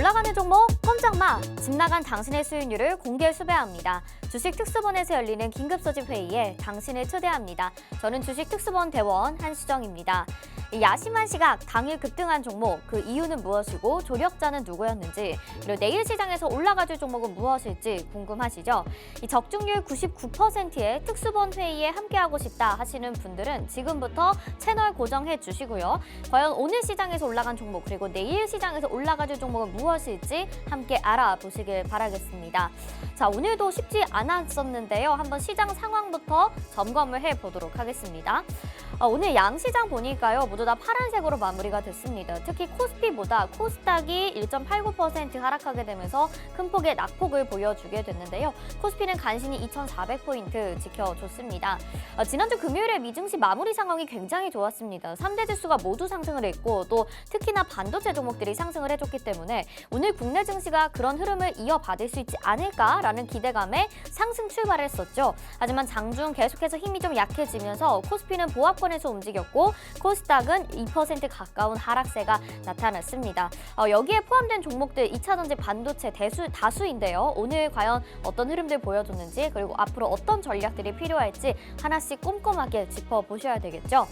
올라가는 종목 꼼짝마 집 나간 당신의 수익률을 공개 수배합니다. 주식 특수본에서 열리는 긴급 소집 회의에 당신을 초대합니다. 저는 주식 특수본 대원 한수정입니다. 이 야심한 시각 당일 급등한 종목 그 이유는 무엇이고 조력자는 누구였는지 그리고 내일 시장에서 올라가줄 종목은 무엇일지 궁금하시죠? 이 적중률 99%의 특수본 회의에 함께하고 싶다 하시는 분들은 지금부터 채널 고정해 주시고요. 과연 오늘 시장에서 올라간 종목 그리고 내일 시장에서 올라가줄 종목은 무엇 일지 함께 알아보시길 바라겠습니다. 자 오늘도 쉽지 않았었는데요. 한번 시장 상황부터 점검을 해 보도록 하겠습니다. 어, 오늘 양시장 보니까요 모두 다 파란색으로 마무리가 됐습니다. 특히 코스피보다 코스닥이 1.89% 하락하게 되면서 큰 폭의 낙폭을 보여주게 됐는데요. 코스피는 간신히 2,400포인트 지켜줬습니다. 어, 지난주 금요일에 미증시 마무리 상황이 굉장히 좋았습니다. 3대 지수가 모두 상승을 했고 또 특히나 반도체 종목들이 상승을 해줬기 때문에 오늘 국내 증시가 그런 흐름을 이어받을 수 있지 않을까라는 기대감에 상승 출발을 했었죠. 하지만 장중 계속해서 힘이 좀 약해지면서 코스피는 보합권에서 움직였고 코스닥은 2% 가까운 하락세가 나타났습니다. 어, 여기에 포함된 종목들 2차 전지 반도체 대수, 다수인데요. 오늘 과연 어떤 흐름들 보여줬는지 그리고 앞으로 어떤 전략들이 필요할지 하나씩 꼼꼼하게 짚어보셔야 되겠죠.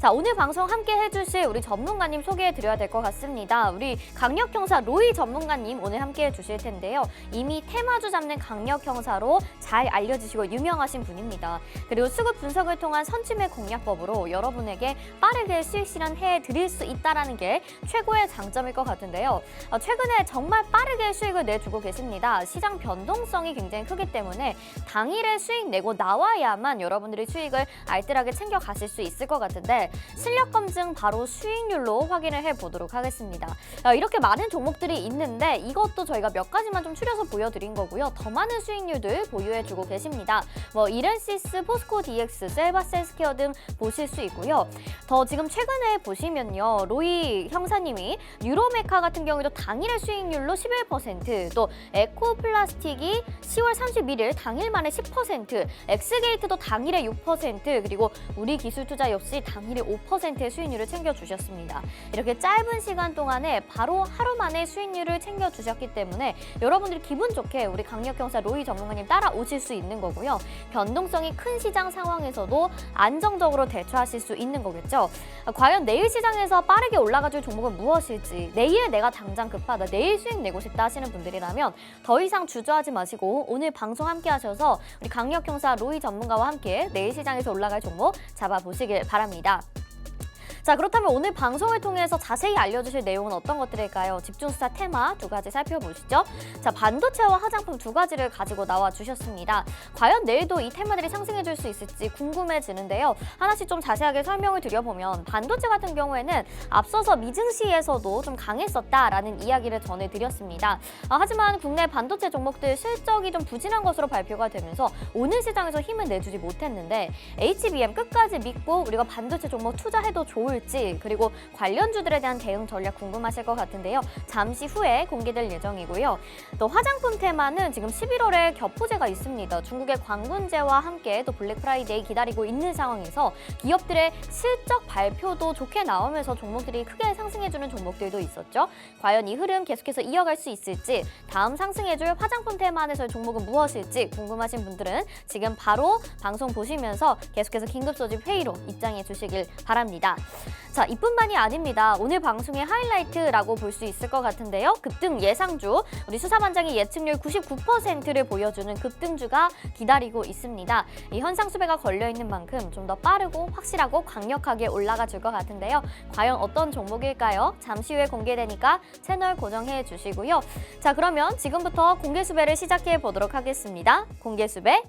자, 오늘 방송 함께 해주실 우리 전문가님 소개해 드려야 될 것 같습니다. 우리 강력 형사 로이 전문가님 오늘 함께 해주실 텐데요. 이미 테마주 잡는 강력 형사로 잘 알려지시고 유명하신 분입니다. 그리고 수급 분석을 통한 선침의 공략법으로 여러분에게 빠르게 수익 실현해 드릴 수 있다는 게 최고의 장점일 것 같은데요. 어, 최근에 정말 빠르게 수익을 내주고 계십니다. 시장 변동성이 굉장히 크기 때문에 당일에 수익 내고 나와야만 여러분들이 수익을 알뜰하게 챙겨 가실 수 있을 것 같은데 실력 검증 바로 수익률로 확인을 해 보도록 하겠습니다. 어, 이렇게 많은 종목들이 있는데 이것도 저희가 몇 가지만 좀 추려서 보여드린 거고요. 더 많은 수익률들 보유해주고 계십니다. 뭐 이렌시스, 포스코 DX, 셀바셀스케어 등 보실 수 있고요. 더 지금 최근에 보시면요. 로이 형사님이 유로메카 같은 경우에도 당일의 수익률로 11%, 또 에코플라스틱이 10월 31일 당일 만에 10%, 엑스게이트도 당일에 6%, 그리고 우리 기술 투자 역시 당 일에 5%의 수익률을 챙겨주셨습니다. 이렇게 짧은 시간 동안에 바로 하루 만에 수익률을 챙겨주셨기 때문에 여러분들이 기분 좋게 우리 강력경사 로이 전문가님 따라오실 수 있는 거고요. 변동성이 큰 시장 상황에서도 안정적으로 대처하실 수 있는 거겠죠. 과연 내일 시장에서 빠르게 올라가줄 종목은 무엇일지 내일 내가 당장 급하다 내일 수익 내고 싶다 하시는 분들이라면 더 이상 주저하지 마시고 오늘 방송 함께 하셔서 우리 강력형사 로이 전문가와 함께 내일 시장에서 올라갈 종목 잡아보시길 바랍니다. あ! 자 그렇다면 오늘 방송을 통해서 자세히 알려주실 내용은 어떤 것들일까요? 집중수사 테마 두 가지 살펴보시죠. 자 반도체와 화장품 두 가지를 가지고 나와 주셨습니다. 과연 내일도 이 테마들이 상승해 줄 수 있을지 궁금해지는데요. 하나씩 좀 자세하게 설명을 드려보면 반도체 같은 경우에는 앞서서 미증시에서도 좀 강했었다라는 이야기를 전해드렸습니다. 아, 하지만 국내 반도체 종목들 실적이 좀 부진한 것으로 발표가 되면서 오늘 시장에서 힘을 내주지 못했는데 HBM 끝까지 믿고 우리가 반도체 종목 투자해도 좋을 올지 그리고 관련주들에 대한 대응 전략 궁금하실 것 같은데요. 잠시 후에 공개될 예정이고요. 또 화장품 테마는 지금 11월에 겹포제가 있습니다. 중국의 광군제와 함께 또 블랙 프라이데이 기다리고 있는 상황에서 기업들의 실적 발표도 좋게 나오면서 종목들이 크게 상승해주는 종목들도 있었죠. 과연 이 흐름 계속해서 이어갈 수 있을지 다음 상승해줄 화장품 테마 안에서의 종목은 무엇일지 궁금하신 분들은 지금 바로 방송 보시면서 계속해서 긴급 소집 회의로 입장해 주시길 바랍니다. 자, 이뿐만이 아닙니다. 오늘 방송의 하이라이트라고 볼 수 있을 것 같은데요. 급등 예상주, 우리 수사반장이 예측률 99%를 보여주는 급등주가 기다리고 있습니다. 이 현상 수배가 걸려 있는 만큼 좀 더 빠르고 확실하고 강력하게 올라가 줄 것 같은데요. 과연 어떤 종목일까요? 잠시 후에 공개되니까 채널 고정해 주시고요. 자, 그러면 지금부터 공개 수배를 시작해 보도록 하겠습니다. 공개 수배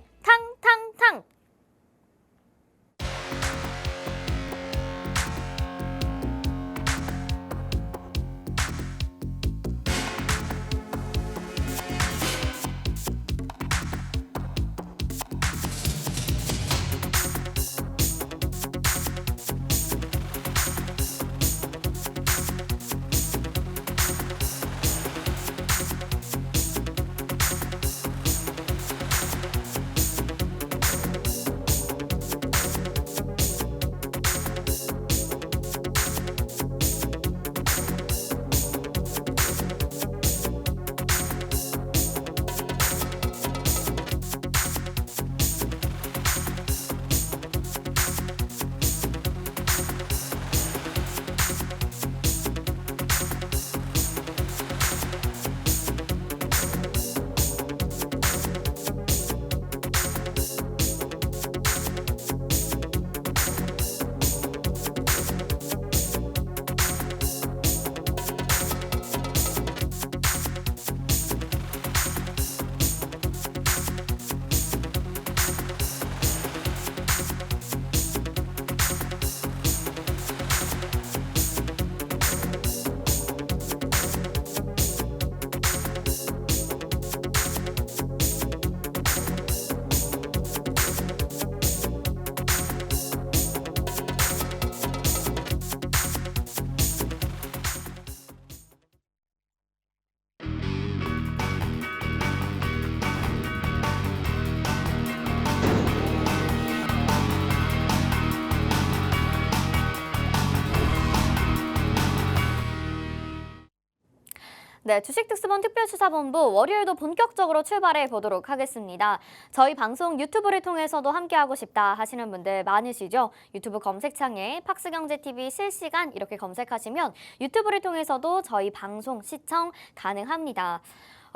네, 주식특수본 특별수사본부 월요일도 본격적으로 출발해 보도록 하겠습니다. 저희 방송 유튜브를 통해서도 함께하고 싶다 하시는 분들 많으시죠? 유튜브 검색창에 팍스경제TV 실시간 이렇게 검색하시면 유튜브를 통해서도 저희 방송 시청 가능합니다.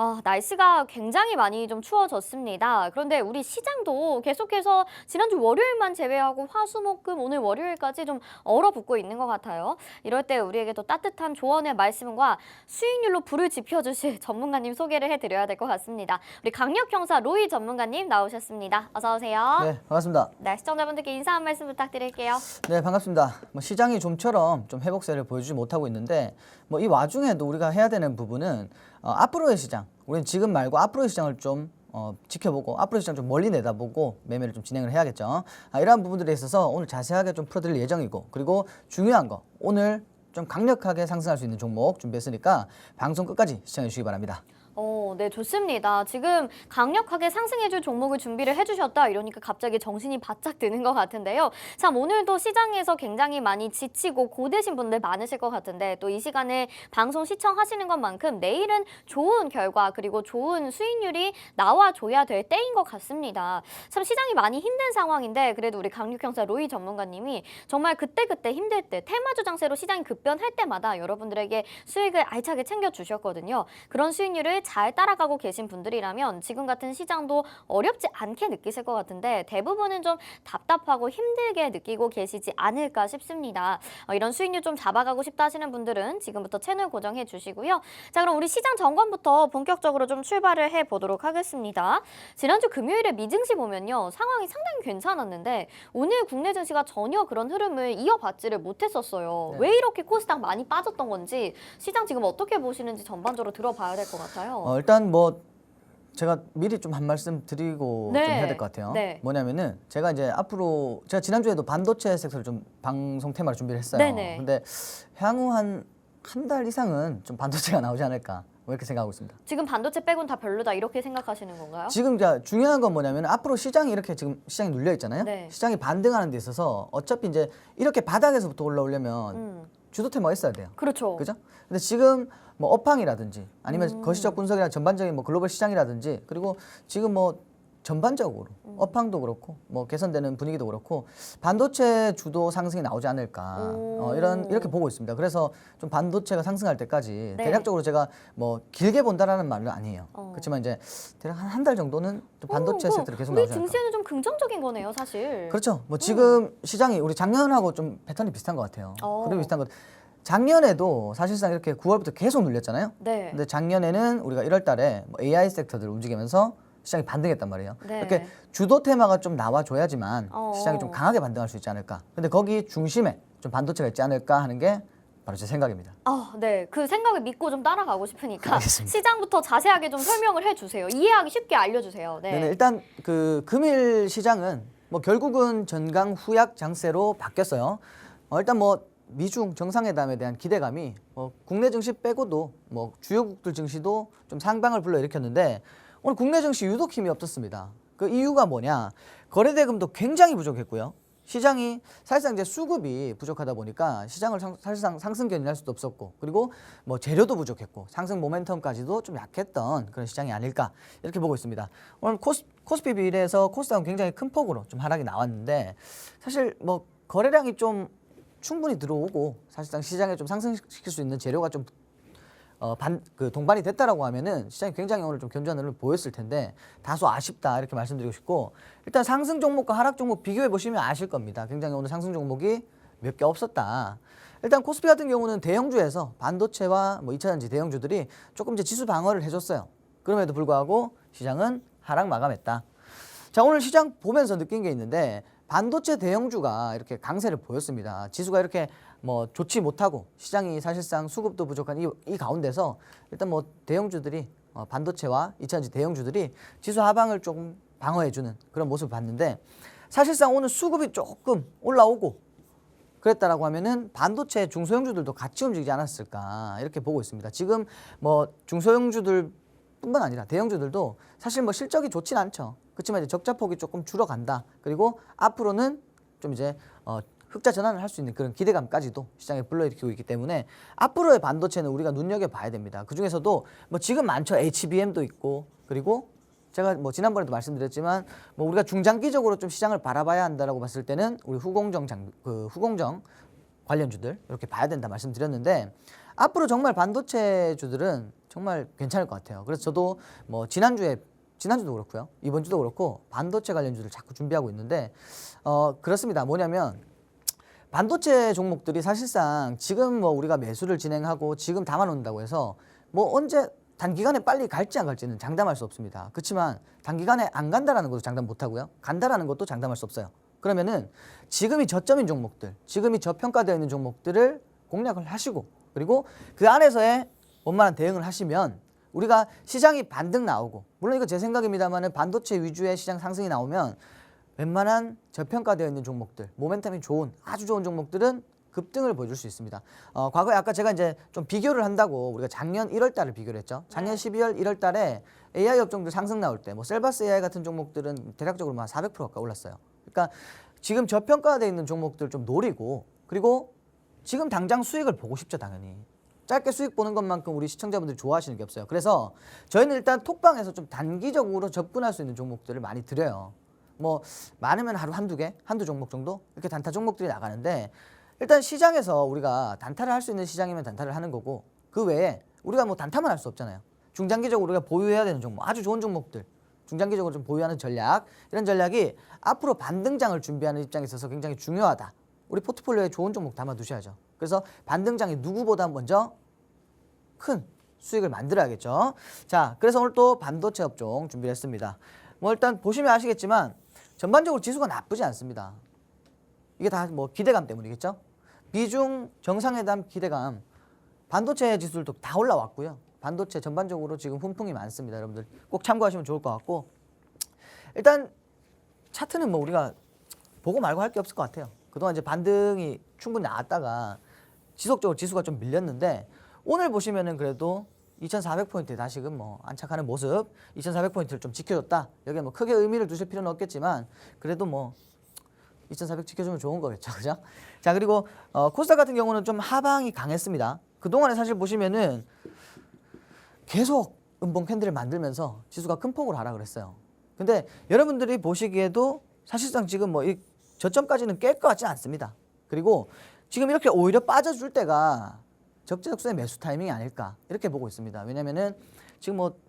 아, 날씨가 굉장히 많이 좀 추워졌습니다. 그런데 우리 시장도 계속해서 지난주 월요일만 제외하고 화수목금 오늘 월요일까지 좀 얼어붙고 있는 것 같아요. 이럴 때 우리에게 또 따뜻한 조언의 말씀과 수익률로 불을 지펴주실 전문가님 소개를 해드려야 될 것 같습니다. 우리 강력형사 로이 전문가님 나오셨습니다. 어서 오세요. 네, 반갑습니다. 네, 시청자분들께 인사 한 말씀 부탁드릴게요. 네, 반갑습니다. 뭐 시장이 좀처럼 좀 회복세를 보여주지 못하고 있는데 뭐 이 와중에도 우리가 해야 되는 부분은 어, 앞으로의 시장, 우리는 지금 말고 앞으로의 시장을 좀 어, 지켜보고 앞으로의 시장 좀 멀리 내다보고 매매를 좀 진행을 해야겠죠. 아, 이러한 부분들에 있어서 오늘 자세하게 좀 풀어드릴 예정이고 그리고 중요한 거 오늘 좀 강력하게 상승할 수 있는 종목 준비했으니까 방송 끝까지 시청해 주시기 바랍니다. 어, 네, 좋습니다. 지금 강력하게 상승해줄 종목을 준비를 해주셨다 이러니까 갑자기 정신이 바짝 드는 것 같은데요. 참 오늘도 시장에서 굉장히 많이 지치고 고되신 분들 많으실 것 같은데 또 이 시간에 방송 시청하시는 것만큼 내일은 좋은 결과 그리고 좋은 수익률이 나와줘야 될 때인 것 같습니다. 참 시장이 많이 힘든 상황인데 그래도 우리 강력형사 로이 전문가님이 정말 그때그때 힘들 때 테마주 장세로 시장이 급변할 때마다 여러분들에게 수익을 알차게 챙겨주셨거든요. 그런 수익률을 잘 따라가고 계신 분들이라면 지금 같은 시장도 어렵지 않게 느끼실 것 같은데 대부분은 좀 답답하고 힘들게 느끼고 계시지 않을까 싶습니다. 어, 이런 수익률 좀 잡아가고 싶다 하시는 분들은 지금부터 채널 고정해 주시고요. 자 그럼 우리 시장 점검부터 본격적으로 좀 출발을 해 보도록 하겠습니다. 지난주 금요일에 미증시 보면요 상황이 상당히 괜찮았는데 오늘 국내 증시가 전혀 그런 흐름을 이어받지를 못했었어요. 네. 왜 이렇게 코스닥 많이 빠졌던 건지 시장 지금 어떻게 보시는지 전반적으로 들어봐야 될 것 같아요. 어, 일단 뭐 제가 미리 좀 한 말씀 드리고 네. 좀 해야 될 것 같아요. 네. 뭐냐면은 제가 이제 앞으로 제가 지난주에도 반도체 섹터를 좀 방송 테마로 준비를 했어요. 네네. 근데 향후 한 한 달 이상은 좀 반도체가 나오지 않을까 뭐 이렇게 생각하고 있습니다. 지금 반도체 빼곤 다 별로다 이렇게 생각하시는 건가요? 지금 자 중요한 건 뭐냐면 앞으로 시장이 이렇게 지금 시장이 눌려 있잖아요. 네. 시장이 반등하는 데 있어서 어차피 이제 이렇게 바닥에서부터 올라오려면 음, 주도 테마가 있어야 돼요. 그렇죠. 그죠? 근데 지금 뭐 업황이라든지 아니면 음. 거시적 분석이나 전반적인 뭐 글로벌 시장이라든지 그리고 지금 뭐 전반적으로 음. 업황도 그렇고 뭐 개선되는 분위기도 그렇고 반도체 주도 상승이 나오지 않을까 오. 어, 이런 이렇게 보고 있습니다. 그래서 좀 반도체가 상승할 때까지 네. 대략적으로 제가 뭐 길게 본다라는 말은 아니에요. 어. 그렇지만 이제 대략 한 한 달 정도는 좀 반도체 어, 섹터로 계속 우리 나오지 않을까. 증시에는 좀 긍정적인 거네요, 사실. 그렇죠. 뭐 지금 시장이 우리 작년하고 좀 패턴이 비슷한 것 같아요. 어. 그런 비슷한 것. 작년에도 사실상 이렇게 9월부터 계속 눌렸잖아요. 네. 근데 작년에는 우리가 1월 달에 뭐 AI 섹터들 움직이면서 시장이 반등했단 말이에요. 네. 이렇게 주도 테마가 좀 나와줘야지만 어. 시장이 좀 강하게 반등할 수 있지 않을까. 근데 거기 중심에 좀 반도체가 있지 않을까 하는 게 바로 제 생각입니다. 아, 네. 그 생각을 믿고 좀 따라가고 싶으니까 알겠습니다. 시장부터 자세하게 좀 설명을 해 주세요. 이해하기 쉽게 알려 주세요. 네. 네. 일단 그 금일 시장은 뭐 결국은 전강 후약 장세로 바뀌었어요. 어, 일단 뭐 미중 정상회담에 대한 기대감이 뭐 국내 증시 빼고도 뭐 주요국들 증시도 좀 상방을 불러일으켰는데 오늘 국내 증시 유독 힘이 없었습니다. 그 이유가 뭐냐? 거래 대금도 굉장히 부족했고요. 시장이 사실상 이제 수급이 부족하다 보니까 시장을 상, 사실상 상승 견인할 수도 없었고 그리고 뭐 재료도 부족했고 상승 모멘텀까지도 좀 약했던 그런 시장이 아닐까 이렇게 보고 있습니다. 오늘 코스, 코스피 비례해서 코스닥은 굉장히 큰 폭으로 좀 하락이 나왔는데 사실 뭐 거래량이 좀 충분히 들어오고 사실상 시장에 좀 상승시킬 수 있는 재료가 좀 어, 반, 그 동반이 됐다라고 하면은 시장이 굉장히 오늘 좀 견전을 보였을 텐데 다소 아쉽다 이렇게 말씀드리고 싶고 일단 상승 종목과 하락 종목 비교해 보시면 아실 겁니다. 굉장히 오늘 상승 종목이 몇 개 없었다. 일단 코스피 같은 경우는 대형주에서 반도체와 뭐 2차전지 대형주들이 조금 이제 지수 방어를 해줬어요. 그럼에도 불구하고 시장은 하락 마감했다. 자 오늘 시장 보면서 느낀 게 있는데 반도체 대형주가 이렇게 강세를 보였습니다. 지수가 이렇게 뭐 좋지 못하고 시장이 사실상 수급도 부족한 이, 이 가운데서 일단 뭐 대형주들이 어, 반도체와 2차전지 대형주들이 지수 하방을 조금 방어해주는 그런 모습을 봤는데 사실상 오늘 수급이 조금 올라오고 그랬다라고 하면은 반도체 중소형주들도 같이 움직이지 않았을까 이렇게 보고 있습니다. 지금 뭐 중소형주들 뿐만 아니라 대형주들도 사실 뭐 실적이 좋진 않죠. 그렇지만 이제 적자 폭이 조금 줄어간다. 그리고 앞으로는 좀 이제 어 흑자 전환을 할 수 있는 그런 기대감까지도 시장에 불러일으키고 있기 때문에 앞으로의 반도체는 우리가 눈여겨 봐야 됩니다. 그 중에서도 뭐 지금 많죠 HBM도 있고 그리고 제가 뭐 지난번에도 말씀드렸지만 뭐 우리가 중장기적으로 좀 시장을 바라봐야 한다라고 봤을 때는 우리 후공정 장, 그 후공정 관련주들 이렇게 봐야 된다 말씀드렸는데 앞으로 정말 반도체 주들은 정말 괜찮을 것 같아요. 그래서 저도 뭐 지난주에 지난주도 그렇고요. 이번 주도 그렇고 반도체 관련주들 자꾸 준비하고 있는데 어 그렇습니다. 뭐냐면 반도체 종목들이 사실상 지금 뭐 우리가 매수를 진행하고 지금 담아놓는다고 해서 뭐 언제 단기간에 빨리 갈지 안 갈지는 장담할 수 없습니다. 그렇지만 단기간에 안 간다라는 것도 장담 못 하고요. 간다라는 것도 장담할 수 없어요. 그러면은 지금이 저점인 종목들, 지금이 저평가되어 있는 종목들을 공략을 하시고 그리고 그 안에서의 원만한 대응을 하시면 우리가 시장이 반등 나오고 물론 이거 제 생각입니다만은 반도체 위주의 시장 상승이 나오면 웬만한 저평가되어 있는 종목들, 모멘텀이 좋은 아주 좋은 종목들은 급등을 보여줄 수 있습니다. 어, 과거에 아까 제가 이제 좀 비교를 한다고 우리가 작년 1월 달을 비교를 했죠. 작년 12월 1월 달에 AI 업종들 상승 나올 때 뭐 셀바스 AI 같은 종목들은 대략적으로 뭐 한400% 가까이 올랐어요. 그러니까 지금 저평가되어 있는 종목들 좀 노리고 그리고 지금 당장 수익을 보고 싶죠, 당연히. 짧게 수익 보는 것만큼 우리 시청자분들이 좋아하시는 게 없어요. 그래서 저희는 일단 톡방에서 좀 단기적으로 접근할 수 있는 종목들을 많이 드려요. 뭐 많으면 하루 한두 개, 한두 종목 정도 이렇게 단타 종목들이 나가는데 일단 시장에서 우리가 단타를 할 수 있는 시장이면 단타를 하는 거고 그 외에 우리가 뭐 단타만 할 수 없잖아요. 중장기적으로 우리가 보유해야 되는 종목, 아주 좋은 종목들, 중장기적으로 좀 보유하는 전략 이런 전략이 앞으로 반등장을 준비하는 입장에 있어서 굉장히 중요하다. 우리 포트폴리오에 좋은 종목 담아 두셔야죠. 그래서 반등장이 누구보다 먼저 큰 수익을 만들어야겠죠. 자, 그래서 오늘 또 반도체 업종 준비를 했습니다. 뭐 일단 보시면 아시겠지만 전반적으로 지수가 나쁘지 않습니다. 이게 다 뭐 기대감 때문이겠죠. 미중 정상회담 기대감, 반도체 지수들도 다 올라왔고요. 반도체 전반적으로 지금 훈풍이 많습니다. 여러분들 꼭 참고하시면 좋을 것 같고 일단 차트는 뭐 우리가 보고 말고 할 게 없을 것 같아요. 그동안 이제 반등이 충분히 나왔다가 지속적으로 지수가 좀 밀렸는데 오늘 보시면은 그래도 2,400포인트에 다시금 뭐 안착하는 모습, 2,400포인트를 좀 지켜줬다. 여기에 뭐 크게 의미를 두실 필요는 없겠지만 그래도 뭐 2,400 지켜주면 좋은 거겠죠, 그죠? 자 그리고 어, 코스닥 같은 경우는 좀 하방이 강했습니다. 그 동안에 사실 보시면은 계속 음봉 캔들을 만들면서 지수가 큰 폭으로 하락을 했어요. 근데 여러분들이 보시기에도 사실상 지금 뭐 이 저점까지는 깰 것 같지 않습니다. 그리고 지금 이렇게 오히려 빠져줄 때가 적재적소의 매수 타이밍이 아닐까 이렇게 보고 있습니다. 왜냐면은 지금 뭐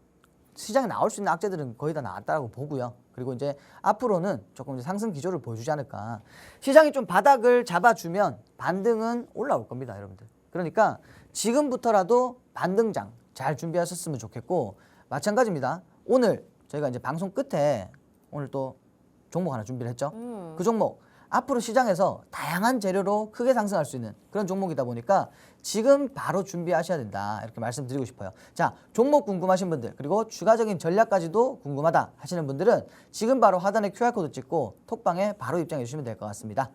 시장에 나올 수 있는 악재들은 거의 다 나왔다라고 보고요. 그리고 이제 앞으로는 조금 이제 상승 기조를 보여주지 않을까. 시장이 좀 바닥을 잡아주면 반등은 올라올 겁니다, 여러분들. 그러니까 지금부터라도 반등장 잘 준비하셨으면 좋겠고 마찬가지입니다. 오늘 저희가 이제 방송 끝에 오늘 또 종목 하나 준비를 했죠. 음. 그 종목 앞으로 시장에서 다양한 재료로 크게 상승할 수 있는 그런 종목이다 보니까 지금 바로 준비하셔야 된다 이렇게 말씀드리고 싶어요. 자 종목 궁금하신 분들 그리고 추가적인 전략까지도 궁금하다 하시는 분들은 지금 바로 하단에 QR 코드 찍고 톡방에 바로 입장해 주시면 될 것 같습니다.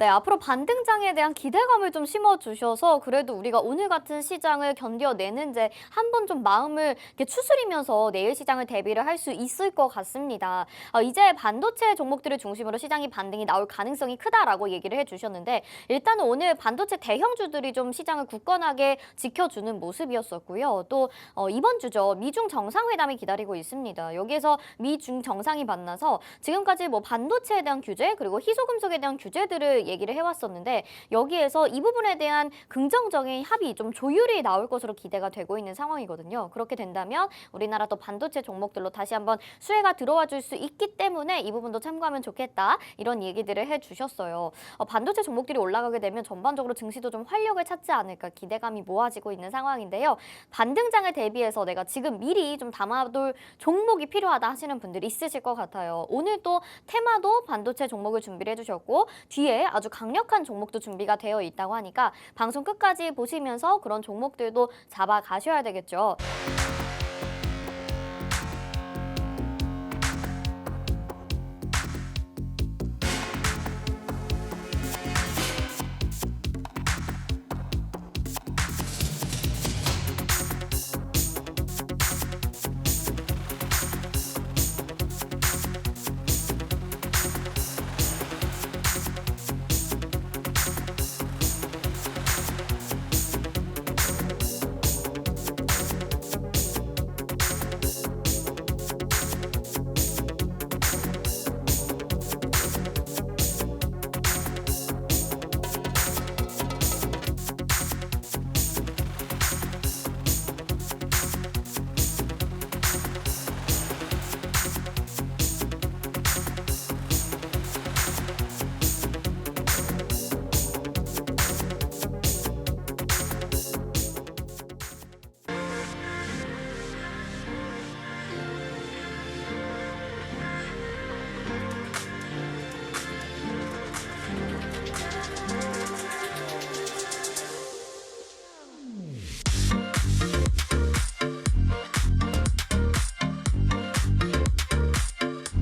네, 앞으로 반등장에 대한 기대감을 좀 심어주셔서 그래도 우리가 오늘 같은 시장을 견뎌내는데 한번 좀 마음을 이렇게 추스리면서 내일 시장을 대비를 할 수 있을 것 같습니다. 어, 이제 반도체 종목들을 중심으로 시장이 반등이 나올 가능성이 크다라고 얘기를 해주셨는데 일단은 오늘 반도체 대형주들이 좀 시장을 굳건하게 지켜주는 모습이었었고요. 또 어, 이번 주죠. 미중 정상회담이 기다리고 있습니다. 여기에서 미중 정상이 만나서 지금까지 뭐 반도체에 대한 규제 그리고 희소금속에 대한 규제들을 얘기를 해왔었는데 여기에서 이 부분에 대한 긍정적인 합의 좀 조율이 나올 것으로 기대가 되고 있는 상황이거든요. 그렇게 된다면 우리나라 또 반도체 종목들로 다시 한번 수혜가 들어와 줄 수 있기 때문에 이 부분도 참고하면 좋겠다 이런 얘기들을 해주셨어요. 어, 반도체 종목들이 올라가게 되면 전반적으로 증시도 좀 활력을 찾지 않을까 기대감이 모아지고 있는 상황인데요. 반등장을 대비해서 내가 지금 미리 좀 담아둘 종목이 필요하다 하시는 분들이 있으실 것 같아요. 오늘 또 테마도 반도체 종목을 준비를 해주셨고 뒤에 아주 강력한 종목도 준비가 되어 있다고 하니까 방송 끝까지 보시면서 그런 종목들도 잡아 가셔야 되겠죠.